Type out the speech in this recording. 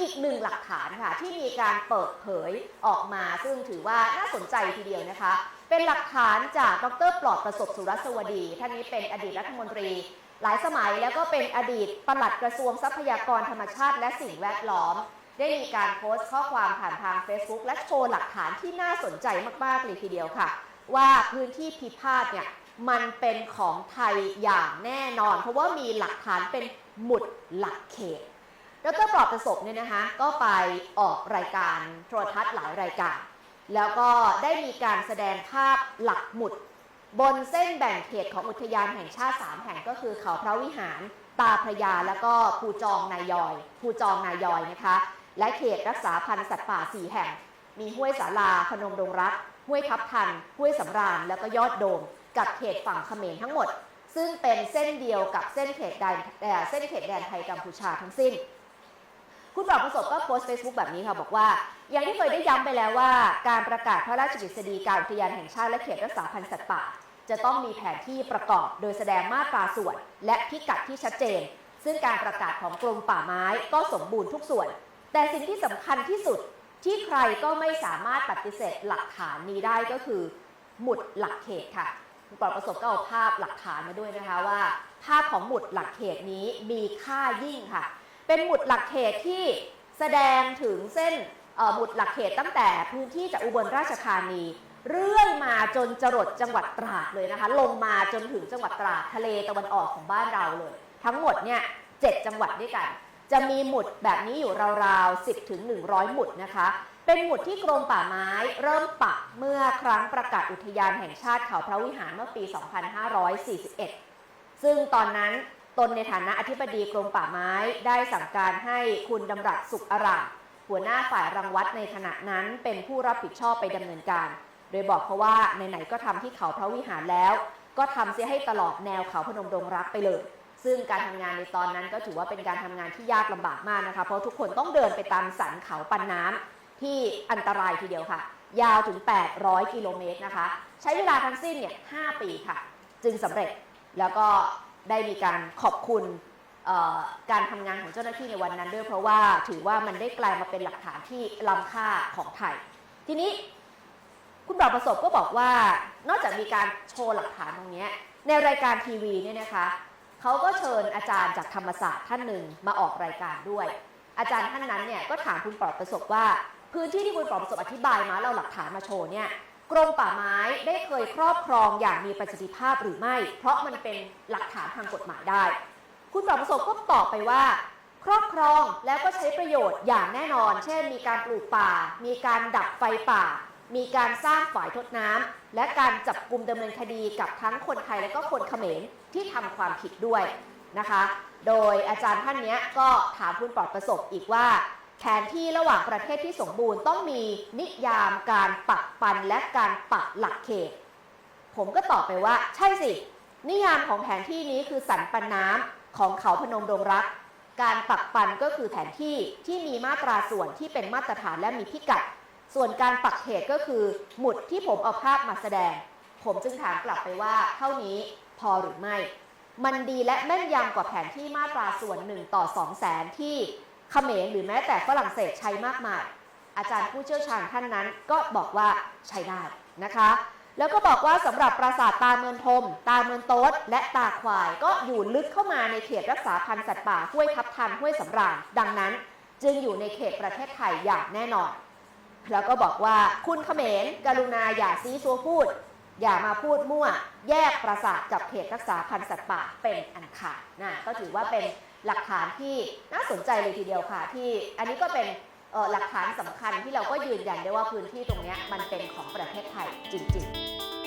อีกหนึ่งหลักฐานค่ะที่มีการเปิดเผยออกมาซึ่งถือว่าน่าสนใจทีเดียวนะคะ เป็นหลักฐานจากดรปลอดประสบสุรสวดี ท่านนี้เป็นอดีตรัฐมนตรี หลายสมัยแล้วก็เป็นอดีตปลัดกระทรวงทรัพยากรธรรมชาติ และสิ่งแวดล้อม ได้มีการโพสต์ข้อความผ่านทาง Facebook และโชว์หลักฐานที่น่าสนใจมากๆเลยทีเดียวค่ะ ว่าพื้นที่พิพาทเนี่ยมันเป็นของไทยอย่างแน่นอน เพราะว่ามีหลักฐานเป็นหมุดหลักเขต ดรปลอดประสบเนี่ยนะคะก็ไปออกรายการโทรทัศน์หลายรายการ แล้วก็ได้มีการแสดงภาพหลักหมุด บนเส้นแบ่งเขตของอุทยานแห่งชาติ 3 แห่งก็คือเขาพระวิหาร ตาพระยา แล้วก็ภูจองนายอยภูจองนายอยนะคะ และเขตรักษาพันธุ์สัตว์ป่า 4 แห่ง มีห้วยสาลาพนมดงรัก ห้วยทับทัน ห้วยสำราญ แล้วก็ยอดโดม กับเขตฝั่งเขมรทั้งหมด ซึ่งเป็นเส้นเดียวกับเส้นเขตแดนเส้นเขตแดนไทยกัมพูชาทั้งสิ้น คุณปอบประสบก็โพสต์ Facebook แบบนี้ค่ะบอกว่า อย่างที่เคยได้ย้ำไปแล้วว่า การประกาศพระราชกฤษฎีการอุทยานแห่งชาติและเขตรักษาพันธุ์สัตว์ป่า จะต้องมีแผนที่ประกอบโดยแสดงมาตราส่วน และพิกัดที่ชัดเจน ซึ่งการประกาศของกรมป่าไม้ก็สมบูรณ์ทุกส่วน แต่สิ่งที่สำคัญที่สุดที่ใครก็ไม่สามารถปฏิเสธหลักฐานนี้ได้ก็คือ หมุดหลักเขตค่ะคุณปลอดประสบก็เอาภาพหลักฐานมาด้วยนะคะว่า ภาพของหมุดหลักเขตนี้มีค่ายิ่งค่ะ เป็นหมุดหลักเขตที่แสดงถึงเส้นหมุดหลักเขตตั้งแต่พื้นที่จากอุบลราชธานี เรื่อยมาจนจรดจังหวัดตราดเลยนะคะ ลงมาจนถึงจังหวัดตราดทะเลตะวันออกของบ้านเราเลย ทั้งหมดเนี่ยเจ็ดจังหวัดด้วยกัน จะมีหมุดแบบนี้อยู่ราวๆ 10ถึง100 หมุดนะคะ เป็นหมุดที่กรมป่าไม้ เริ่มปักเมื่อครั้งประกาศอุทยานแห่งชาติเขาพระวิหารเมื่อปี 2541 ซึ่งตอนนั้น ตนในฐานะอธิบดีกรมป่าไม้ได้สั่งการให้คุณดำรัสสุขอาราหัวหน้าฝ่ายรังวัดในขณะนั้นเป็นผู้รับผิดชอบไปดำเนินการ โดยบอกเขาว่าไหนๆก็ทำที่เขาพระวิหารแล้ว ก็ทำเสียให้ตลอดแนวเขาพนมดงรักไปเลย ซึ่งการทำงานในตอนนั้นก็ถือว่าเป็นการทำงานที่ยากลำบากมากนะคะ เพราะทุกคนต้องเดินไปตามสันเขาปันน้ำที่อันตรายทีเดียวค่ะ ยาวถึง 800 กิโลเมตรนะคะ ใช้เวลาทั้งสิ้นเนี่ย5ปีค่ะ จึงสำเร็จแล้วก็ ได้มีการขอบคุณการทำงานของเจ้าหน้าที่ในวันนั้นด้วย เพราะว่าถือว่ามันได้กลายมาเป็นหลักฐานที่ล้ำค่าของไทย ทีนี้คุณปราบประสบก็บอกว่า นอกจากมีการโชว์หลักฐานตรงนี้ในรายการทีวีเนี่ยนะคะเขาก็เชิญอาจารย์จากธรรมศาสตร์ท่านหนึ่งมาออกรายการด้วย อาจารย์ท่านนั้นเนี่ยก็ถามคุณปลอบประสบว่า พื้นที่ที่คุณปลอบประสบอธิบายมาเราหลักฐานมาโชว์เนี่ย กรมป่าไม้ได้เคยครอบครองอย่างมีประสิทธิภาพหรือไม่ เพราะมันเป็นหลักฐานทางกฎหมายได้ คุณปลอบประสบก็ตอบไปว่า ครอบครองแล้วก็ใช้ประโยชน์อย่างแน่นอน เช่น มีการปลูกป่า มีการดับไฟป่า มีการสร้างฝายทดน้ำและการจับกลุ่มดำเนินคดีกับทั้งคนไทยและก็คนเขมรที่ทำความผิดด้วยนะคะ โดยอาจารย์ท่านนี้ก็ถามคุณปลอดประสบอีกว่า แผนที่ระหว่างประเทศที่สมบูรณ์ต้องมีนิยามการปักปันและการปักหลักเขต ผมก็ตอบไปว่า ใช่สิ นิยามของแผนที่นี้คือสันปันน้ำของเขาพนมดงรัก การปักปันก็คือแผนที่ที่มีมาตราส่วนที่เป็นมาตรฐานและมีพิกัด ส่วนการปักเขตก็คือ หมุดที่ผมเอาภาพมาแสดง ผมจึงถามกลับไปว่าเท่านี้พอหรือไม่ มันดีและแม่นยำกว่าแผนที่มาตราส่วน1ต่อ2แสนที่ เขมรหรือแม้แต่ฝรั่งเศสใช้มากมาย อาจารย์ผู้เชี่ยวชาญท่านนั้นก็บอกว่าใช้ได้นะคะ แล้วก็บอกว่าสำหรับปราสาทตาเมืองทมตาเมืองโต๊ดและตาควายก็อยู่ลึกเข้ามาในเขตรักษาพันธุ์สัตว์ป่าห้วยทับทันห้วยสำราญดังนั้น จึงอยู่ในเขตประเทศไทยอย่างแน่นอน แล้วก็บอกว่าคุณเขมรกรุณาอย่าซีซัวพูด อย่ามาพูดมั่ว แยกปราสาทกับเขตรักษาพันธุ์สัตว์ป่าเป็นอันขาดนะก็ถือว่าเป็น หลักฐานที่น่าสนใจเลยทีเดียวค่ะ ที่อันนี้ก็เป็นหลักฐานสำคัญที่เราก็ยืนยันได้ว่าพื้นที่ตรงนี้มันเป็นของประเทศไทยจริง ๆ